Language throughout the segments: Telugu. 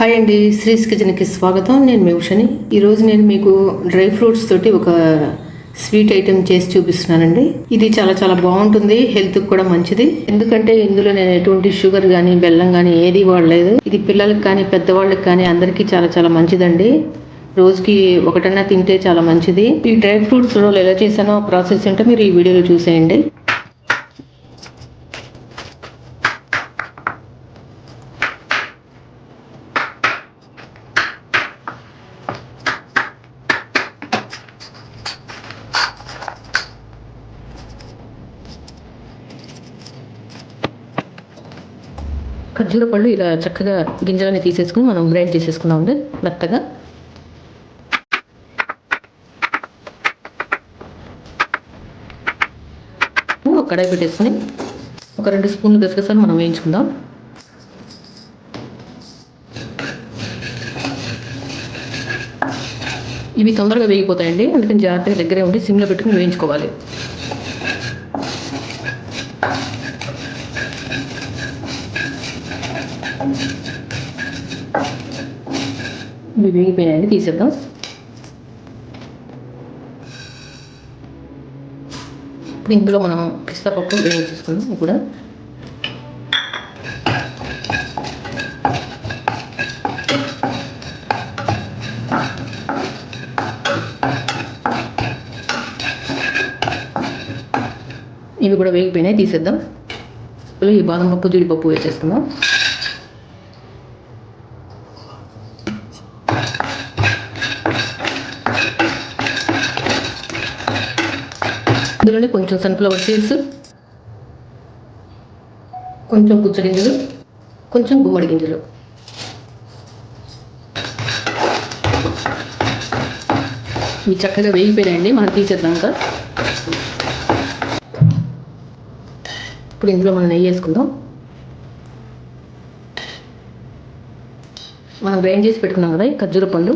హాయ్ అండి శ్రీస్ కిచెన్కి స్వాగతం. నేను మీ ఉషని. ఈరోజు నేను మీకు డ్రై ఫ్రూట్స్ తోటి ఒక స్వీట్ ఐటెం చేసి చూపిస్తున్నానండి. ఇది చాలా చాలా బాగుంటుంది హెల్త్కి కూడా మంచిది. ఎందుకంటే ఇందులో నేను ఎటువంటి షుగర్ కానీ బెల్లం కానీ ఏది వాడలేదు. ఇది పిల్లలకి కానీ పెద్దవాళ్ళకి కానీ అందరికీ చాలా చాలా మంచిదండి. రోజుకి ఒకటన్నా తింటే చాలా మంచిది. ఈ డ్రై ఫ్రూట్స్ రోల్ ఎలా చేశానో ప్రాసెస్ ఏంటో మీరు ఈ వీడియోలో చూసేయండి. ఖర్జూర పళ్ళు ఇలా చక్కగా గింజలని తీసేసుకుని మనం గ్రైండ్ చేసేసుకున్నామండి మెత్తగా. ఒక కడాయి పెట్టేసుకుని ఒక రెండు స్పూన్లు గసగసాలు మనం వేయించుకుందాం. ఇవి తొందరగా వేగిపోతాయండి. అందుకని జాగ్రత్తగా దగ్గరే ఉండి సిమ్లో పెట్టుకుని వేయించుకోవాలి. వేగిపోయినాయి తీసేద్దాం. ఇప్పుడు ఇందులో మనం పిస్తా పప్పు వేయించేసుకుందాం కూడా ఇవి కూడా వేగిపోయినాయి తీసేద్దాం. ఈ బాదం పప్పు జీడిపప్పు వేసేసుకుందాం ఇందులోనే కొంచెం సన్ఫ్లవర్ సీడ్స్ కొంచెం పుచ్చ గింజలు కొంచెం గుమ్మడి గింజలు. ఇవి చక్కగా వేగిపోయినాయండి మనం తీసేద్దాక. ఇప్పుడు ఇందులో మనం నెయ్యి వేసుకుందాం. మనం గ్రైండ్ చేసి పెట్టుకున్నాం కదా ఖర్జూర పండు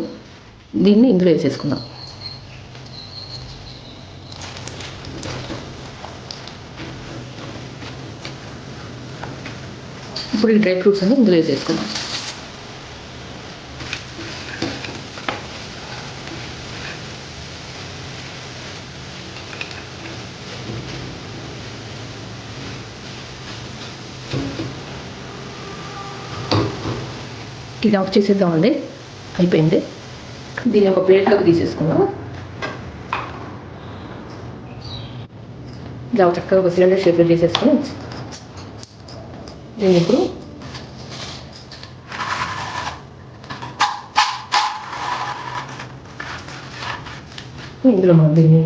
దీన్ని ఇందులో వేసేసుకుందాం. ఇప్పుడు ఈ డ్రై ఫ్రూట్స్ అన్ని ఇందులో వేసేసుకుందాం ఇది ఆఫ్ చేసేద్దామండి అయిపోయింది. దీన్ని ఒక ప్లేట్లోకి తీసేసుకుందాం. ఇలా చక్కగా ఒక సిలిండర్ షేప్లో చేసేసుకుని నేను ఇప్పుడు ఇందులో మనం దీన్ని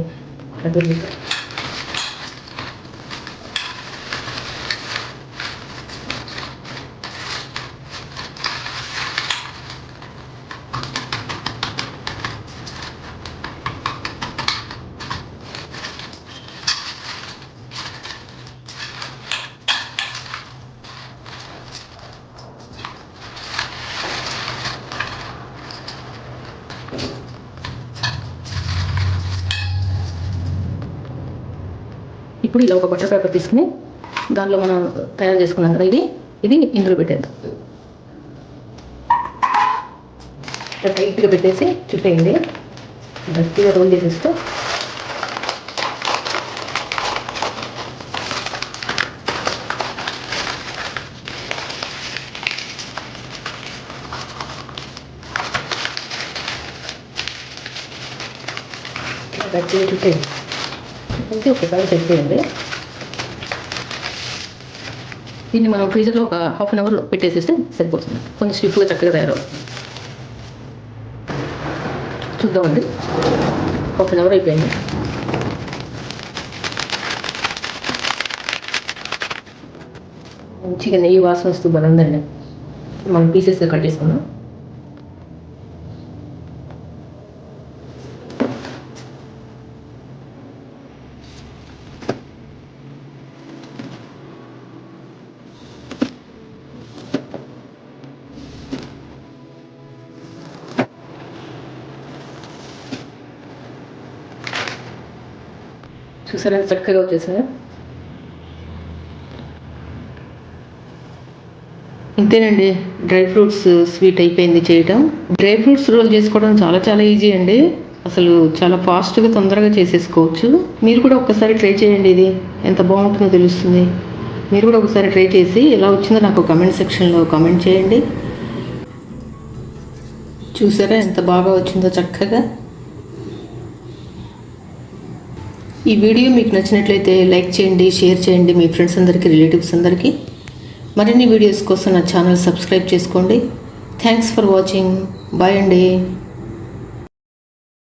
ఇప్పుడు ఇలా ఒక బటర్ పేపర్ తీసుకుని దానిలో మనం తయారు చేసుకున్నాం కదా ఇది ఇది ఇందులో పెట్టేద్దాం. ఇట్లా టైట్గా పెట్టేసి చుట్టేయండి. గట్టిగా రోల్ చేసేస్తే. గట్టిగా చుట్టేయండి. అయితే ఒకసారి సెట్ చేయండి దీన్ని మనం ఫ్రీజర్లో ఒక హాఫ్ అన్ అవర్లో పెట్టేసేస్తే సరిపోతుంది. కొంచెం స్విఫ్ట్గా చక్కగా తయారవుతుంది చూద్దామండి. హాఫ్ అన్ అవర్ అయిపోయింది. మంచిగా నెయ్యి వాసన వస్తూ బలందండి మనం పీసెస్గా కట్టేసుకుందాం చూసారా? చక్కగా వచ్చేసారు అంతేనండి డ్రై ఫ్రూట్స్ స్వీట్ అయిపోయింది చేయటం. డ్రై ఫ్రూట్స్ రోల్ చేసుకోవడం చాలా చాలా ఈజీ అండి. అసలు చాలా ఫాస్ట్గా తొందరగా చేసేసుకోవచ్చు. మీరు కూడా ఒక్కసారి ట్రై చేయండి ఇది. ఎంత బాగుంటుందో తెలుస్తుంది. మీరు కూడా ఒకసారి ట్రై చేసి ఎలా వచ్చిందో నాకు కమెంట్ సెక్షన్లో కామెంట్ చేయండి. చూసారా ఎంత బాగా వచ్చిందో చక్కగా. ఈ వీడియో మీకు నచ్చినట్లయితే లైక్ చేయండి షేర్ చేయండి మీ ఫ్రెండ్స్ అందరికీ రిలేటివ్స్ అందరికీ. మరిన్ని వీడియోస్ కోసం నా ఛానల్ సబ్స్క్రైబ్ చేసుకోండి. థ్యాంక్స్ ఫర్ వాచింగ్ బాయ్ అండి.